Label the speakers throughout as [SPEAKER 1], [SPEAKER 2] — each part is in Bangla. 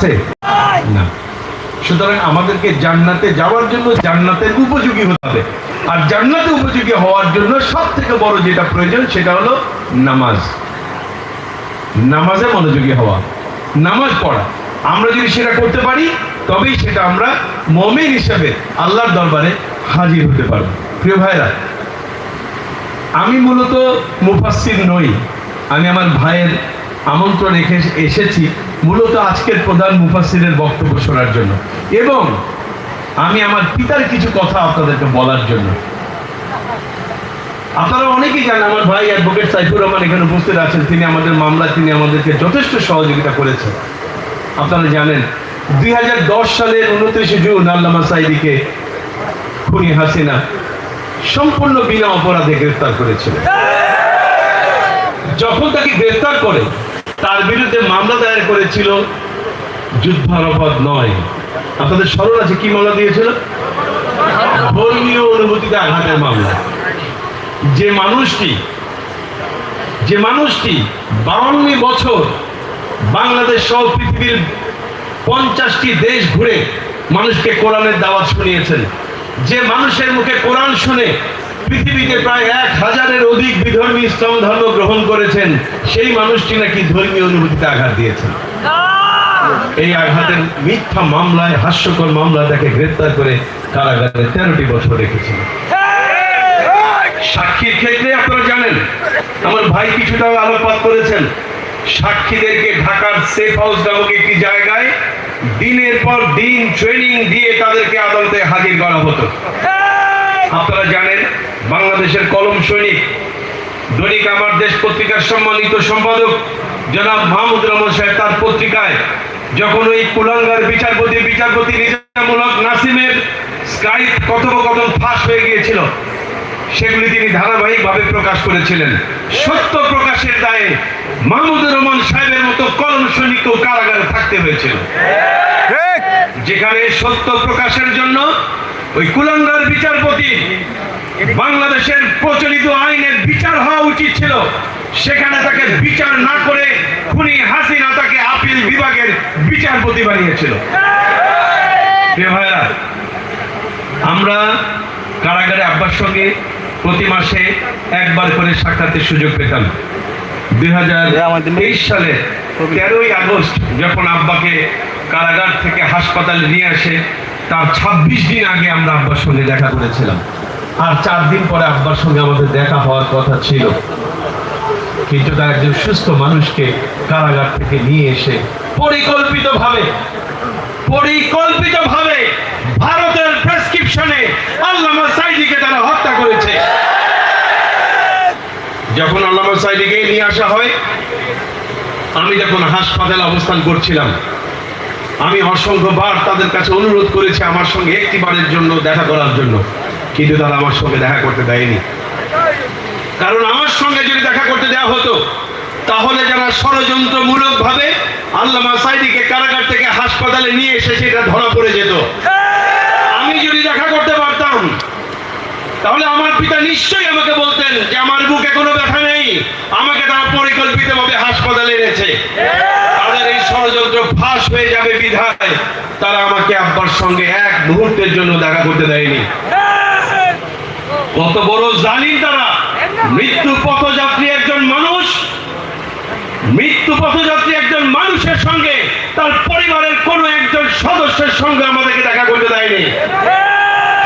[SPEAKER 1] আছে না। সুতরাং আমাদেরকে জান্নাতে যাওয়ার জন্য জান্নাতের উপযোগী হতে হবে। আর জান্নাতে উপযোগী হওয়ার জন্য সব থেকে বড় যেটা প্রয়োজন, সেটা হলো নামাজ। নামাজে মনোযোগী হওয়া। নামাজ পড়া। আমরা যদি সেটা করতে পারি, তবেই সেটা আমরা মমিন হিসাবে আল্লাহর দরবারে হাজির হতে পারব। প্রিয় ভাইরা আমি মূলত মুফাসসির নই। আমি আমার ভাইয়ের আমন্ত্রণ এসেছি। মূলত আজকের প্রধান মুফাসসিরের বক্তব্য শোনার জন্য। এবং আমি আমার পিতার কিছু কথা আপনাদেরকে বলার জন্য। আপনারা অনেকেই জানেন, আমার ভাই অ্যাডভোকেট সাইফুর রহমান এখানে উপস্থিত আছেন। তিনি আমাদের মামলা, তিনি আমাদেরকে যথেষ্ট সহযোগিতা করেছেন। আপনারা জানেন, দুই সালের উনত্রিশে জুন আল্লামা সাইদিকে খুনি হাসিনা সম্পূর্ণ বিনা অপরাধে গ্রেফতার করেছিল যখন তাকে গ্রেফতার করে তার বিরুদ্ধে মামলা দায়ের করেছিল যুদ্ধাপরাধ নয়। আপনাদের স্মরণ আছে কি মামলা দিয়েছিল? ধর্মীয় অনুভূতিতে আঘাতের মামলা। যে মানুষটি যে মানুষটি বাউন্ন বছর বাংলাদেশ সহ পৃথিবীর পঞ্চাশটি দেশ ঘুরে মানুষকে কোরআনের দাওয়াত শুনিয়েছেন। যে মানুষের মুখে কোরআন শুনে পৃথিবীতে প্রায় এক হাজারের অধিক বিধর্মী ইসলাম ধর্ম গ্রহণ করেছেন, সেই মানুষটি নাকি ধর্মীয় অনুভূতিতে আঘাত দিয়েছেন। এই আঘাতের মিথ্যা মামলায়, হাস্যকর মামলা তাকে গ্রেপ্তার করে কারাগারে তেরোটি বছর রেখেছিল সাক্ষীর ক্ষেত্রে আপনারা জানেন, আমার ভাই কিছুটা আলোকপাত করেছেন। সাক্ষীদেরকে ঢাকার সেফ হাউস নামক একটি জায়গায় দিনের পর দিন ট্রেনিং দিয়ে তাদেরকে আদালতে হাজির করা হতো। আপনারা জানেন বাংলাদেশের কলম সৈনিক দৈনিক আমার দেশ পত্রিকার সম্মানিত সম্পাদক জনাব মাহমুদ রহমান সাহেব তার পত্রিকায় যখন ওই কুলাঙ্গার বিচারপতি বিচারপতি নিজামূলক নাসিমের স্কাইপ কথোপকথন ফাঁস হয়ে গিয়েছিল সেগুলি তিনি ধারাবাহিকভাবে প্রকাশ করেছিলেন। সত্য প্রকাশের দায়ে মাহমুদুর রহমান সাহেবের মতো কলম সৈনিককেও কারাগারে থাকতে হয়েছিল। যেখানে সত্য প্রকাশের জন্য ওই কুলাঙ্গার বিচারপতি বাংলাদেশের প্রচলিত আইনের বিচার হওয়া উচিত ছিল। সেখানে তাকে বিচার না করে খুনি হাসিনা তাকে আপিল বিভাগের বিচারপতি বানিয়েছিল। ভাইরা আমরা কারাগারে আব্বার সঙ্গে প্রতি মাসে একবার করে সাক্ষাতের সুযোগ পেতাম। দুই হাজার তেইশ সালে তেরোই আগস্ট যখন আব্বাকে কারাগার থেকে হাসপাতালে নিয়ে আসে তার ছাব্বিশ দিন আগে আমরা আব্বার সঙ্গে দেখা করেছিলাম। আর চার দিন পরে আব্বার সঙ্গে আমাদের দেখা হওয়ার কথা ছিল। কিন্তু তার একজন সুস্থ মানুষকে কারাগার থেকে নিয়ে এসে পরিকল্পিতভাবে পরিকল্পিতভাবে ভারতের প্রেসক্রিপশনে আল্লামা সাইদিকে তারা হত্যা করেছে। যখন আল্লামা সাইদিকে নিয়ে আসা হয়, আমি যখন হাসপাতালে অবস্থান করছিলাম আমি অসংখ্যবার তাদের কাছে অনুরোধ করেছি আমার সঙ্গে একটি বারের জন্য দেখা করার জন্য। কিন্তু তারা আমার সঙ্গে দেখা করতে দেয়নি। কারণ আমার সঙ্গে যদি দেখা করতে দেওয়া হতো, তাহলে যারা ষড়যন্ত্রমূলক ভাবে আল্লামা সাইদিকে কারাগার থেকে হাসপাতালে নিয়ে এসে সেটা ধরা পড়ে যেত আমি যদি দেখা করতে পারতাম তাহলে আমার পিতা নিশ্চয়ই আমাকে বলতেন যে আমার বুকে কোনো ব্যথা নেই। আমাকে তারা পরিকল্পিতভাবে হাসপাতালে এনেছে। তাদের এই ষড়যন্ত্র ফাঁস হয়ে যাবে বিধায়। তারা আমাকে আব্বার সঙ্গে এক মুহূর্তের জন্য দেখা করতে দেয়নি। কত বড় জালিম তারা। মৃত্যু পথযাত্রী একজন মানুষ। মৃত্যু পথযাত্রী একজন মানুষের সঙ্গে, তার পরিবারের কোনো একজন সদস্যের সঙ্গে আমাদেরকে দেখা করতে দেয়নি।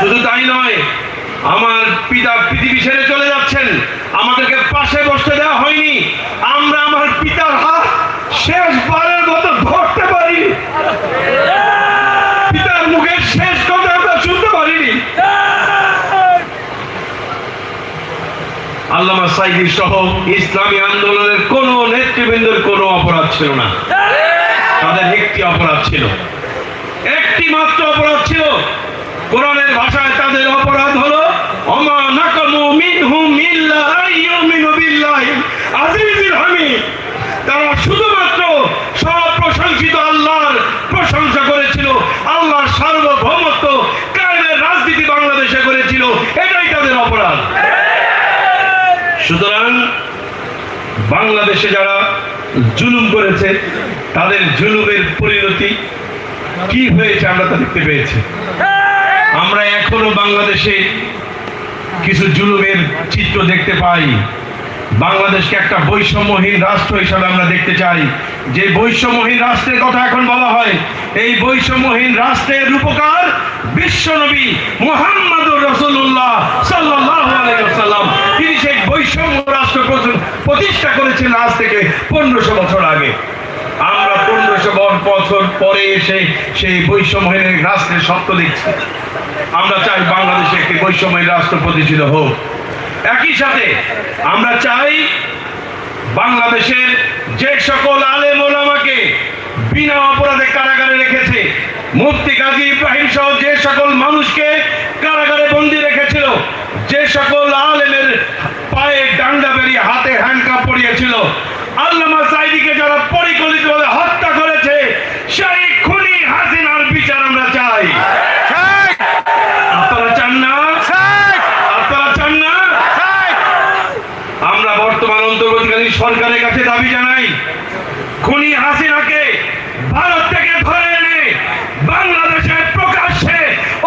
[SPEAKER 1] শুধু তাই নয় আমার পিতা পৃথিবী ছেড়ে চলে যাচ্ছেন। আমাদেরকে পাশে বসতে দেওয়া হয়নি। আমরা আমার পিতার হাত শেষবারের মতো ধরতে পারি পিতার মুখের শেষ কথা আমরা শুনতে পারিনি। আল্লামা সাইদি সহ ইসলামী আন্দোলনের কোন নেতৃবৃন্দের কোনো অপরাধ ছিল না। তাদের একটি অপরাধ ছিল। একটি মাত্র অপরাধ ছিল। কোরআনের ভাষায় তাদের অপরাধ হলো হামিদ। তারা শুধুমাত্র সব প্রশংসিত আল্লাহর প্রশংসা করেছিল, আল্লাহর সার্বভৌমত্ব রাজনীতি বাংলাদেশে করেছিল, এটাই তাদের অপরাধ। সুতরাং বাংলাদেশে যারা জুলুম করেছে, তাদের জুলুমের পরিণতি কি হয়েছে আমরা তা দেখতে পেয়েছি। আমরা এখনও বাংলাদেশে কিছু জুলুমের চিত্র দেখতে পাই। বাংলাদেশকে একটা বৈষম্যহীন রাষ্ট্র হিসাবে আমরা দেখতে চাই। যে বৈষম্যহীন রাষ্ট্রের কথা এখন বলা হয়, এই বৈষম্যহীন রাষ্ট্রের রূপকার বিশ্বনবী মোহাম্মদুর রসুল্লাহ সাল্লাম তিনি সেই বৈষম্য রাষ্ট্র প্রতিষ্ঠা করেছিলেন আজ থেকে পনেরোশো বছর আগে। আমরা পনেরোশো বছর পরে এসে সেই বৈষম্যহীন রাষ্ট্রের সত্য দেখছি। আমরা চাই বাংলাদেশে একটি বৈষম্যহীন রাষ্ট্র প্রতিষ্ঠিত হোক। একই সাথে আমরা চাই বাংলাদেশের যে সকল আলেম ওলামাকে বিনা অপরাধে কারাগারে রেখেছে, মুফতি কাজী ইব্রাহিম সহ যে সকল মানুষকে কারাগারে বন্দি রেখেছিল, যে সকল আলেমের পায়ে ডান্ডা বেরিয়ে হাতে হ্যান্ডকাপ পরিয়েছিল, আল্লামা সাইদিকে যারা পরিকল্পিতভাবে হত্যা করেছে সেই খুনি হাসিনার বিচার আমরা চাই আপনারা চান না আপনারা চান না আমরা বর্তমান অন্তর্বর্তীকালীন সরকারের কাছে দাবি জানাই খুনি হাসিনাকে ভারত থেকে ধরে এনে বাংলাদেশের প্রকাশ্যে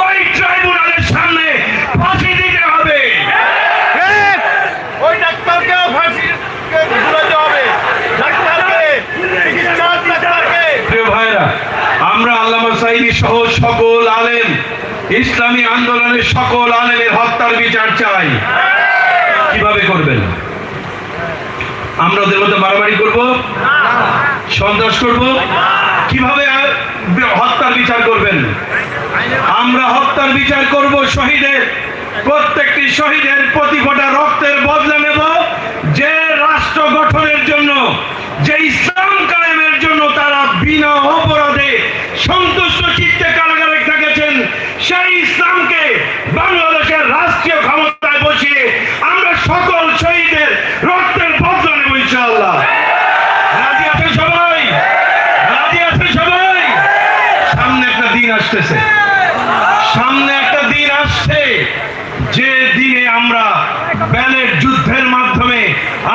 [SPEAKER 1] ওই ট্রাইব্যুনালের সামনে ফাঁসি দিতে হবে
[SPEAKER 2] ওই ডাক্তারকেও ফাঁসি ঝুলাতে হবে ডাক্তারকে চিকিৎসা ডাক্তারকে
[SPEAKER 1] প্রিয় ভাইরা আমরা আল্লামা সাইদি সহ সকল আলেম, ইসলামী আন্দোলনের সকল আলেমের হত্যার বিচার চাই। কীভাবে করবেন? আমরা ওদের মধ্যে বাড়াবাড়ি করব, সন্ত্রাস করব, কীভাবে হত্যার বিচার করবেন? আমরা হত্যার বিচার করব শহীদের, প্রত্যেকটি শহীদের প্রতি ফোঁটা রক্তের বদলা নেব যে রাষ্ট্র গঠনের জন্য যে ইসলাম কায়েমের জন্য তারা বিনা অপরাধে সন্তুষ্ট চিত্তে কারাগারে থেকেছেন সেই ইসলামকে বাংলাদেশের রাষ্ট্রীয় ক্ষমতায় বসিয়ে আমরা সকল শহীদের রক্তের বদলা নেব ইনশাআল্লাহ রাজি আছে সবাই রাজি আছে সবাই সামনে একটা দিন আসতেছে সামনে একটা দিন আসছে যে দিনে আমরা ব্যালেট যুদ্ধের মাধ্যমে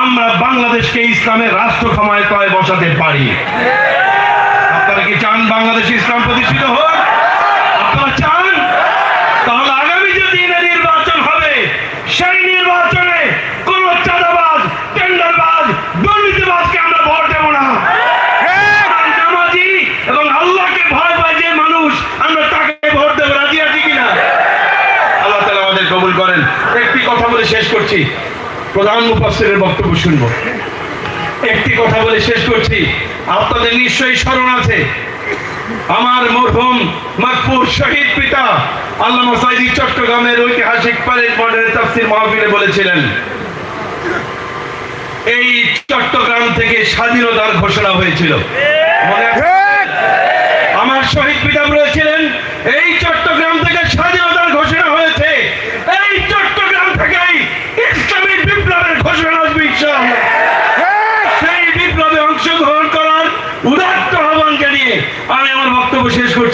[SPEAKER 1] আমরা বাংলাদেশকে ইসলামের রাষ্ট্র ক্ষমতায় বসাতে পারি। আপনারা কি চান বাংলাদেশ ইসলাম প্রতিষ্ঠিত হোক আপনারা চান তাহলে আগামী যে দিনে নির্বাচন হবে সেই নির্বাচনে কোন চাঁদাবাজ টেন্ডারবাজ দুর্নীতিবাজকে আমরা ভোট দেব না আর নামাজি এবং আল্লাহকে ভয় পায় যে মানুষ আমরা তাকে ভোট দেবো রাজি আছি কিনা আল্লাহ তালা আমাদের কবুল করেন একটি কথা বলে শেষ করছি। প্রধান মুফাসসিরের বক্তব্য শুনব। একটি কথা বলে শেষ করছি। আপনাদের নিশ্চয়ই স্মরণ আছে আমার মরহুম মাকফুর শহীদ পিতা আল্লামা সাইদি চট্টগ্রামের ঐতিহাসিক প্যারেড মডেলের তাফসির মাহফিলে বলেছিলেন এই চট্টগ্রাম থেকে স্বাধীনতার ঘোষণা হয়েছিল। আমার শহীদ পিতা বলেছিলেন এই চট্টগ্রাম থেকে স্বাধীনতার ঘোষণা হয়েছে এই চট্টগ্রাম থেকেই ইসলামী বিপ্লবের ঘোষণা আসবে ইনশাআল্লাহ। সেই বিপ্লবে অংশগ্রহণ করার উদাত্ত আহ্বানকে নিয়ে আমি আমার বক্তব্য শেষ